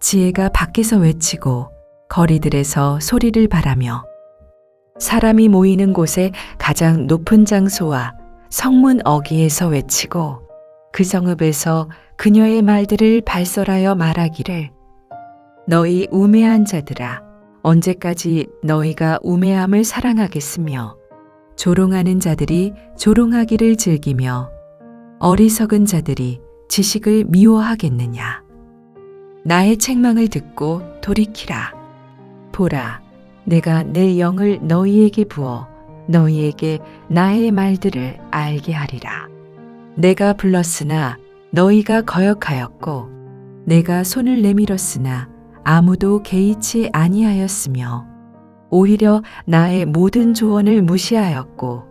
지혜가 밖에서 외치고 거리들에서 소리를 바라며 사람이 모이는 곳에 가장 높은 장소와 성문 어귀에서 외치고 그 성읍에서 그녀의 말들을 발설하여 말하기를 너희 우매한 자들아 언제까지 너희가 우매함을 사랑하겠으며 조롱하는 자들이 조롱하기를 즐기며 어리석은 자들이 지식을 미워하겠느냐 나의 책망을 듣고 돌이키라. 보라 내가 내 영을 너희에게 부어 너희에게 나의 말들을 알게 하리라. 내가 불렀으나 너희가 거역하였고 내가 손을 내밀었으나 아무도 개의치 아니하였으며 오히려 나의 모든 조언을 무시하였고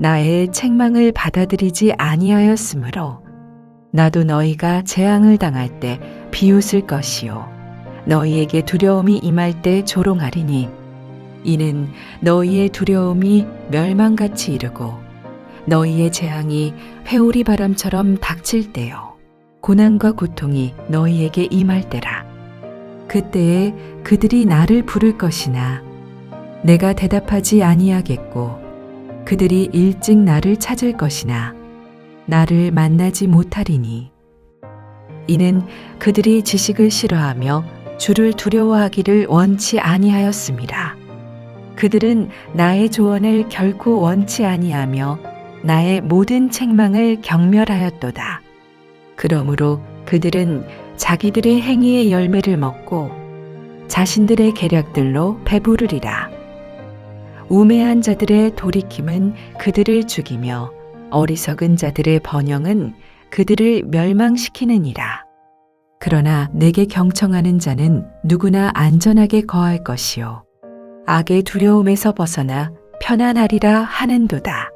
나의 책망을 받아들이지 아니하였으므로 나도 너희가 재앙을 당할 때 비웃을 것이요. 너희에게 두려움이 임할 때 조롱하리니 이는 너희의 두려움이 멸망같이 이르고 너희의 재앙이 회오리 바람처럼 닥칠 때요. 고난과 고통이 너희에게 임할 때라. 그때에 그들이 나를 부를 것이나 내가 대답하지 아니하겠고 그들이 일찍 나를 찾을 것이나 나를 만나지 못하리니 이는 그들이 지식을 싫어하며 주를 두려워하기를 원치 아니하였습니다. 그들은 나의 조언을 결코 원치 아니하며 나의 모든 책망을 경멸하였도다. 그러므로 그들은 자기들의 행위의 열매를 먹고 자신들의 계략들로 배부르리라. 우매한 자들의 돌이킴은 그들을 죽이며 어리석은 자들의 번영은 그들을 멸망시키느니라. 그러나 내게 경청하는 자는 누구나 안전하게 거할 것이요. 악의 두려움에서 벗어나 편안하리라 하는도다.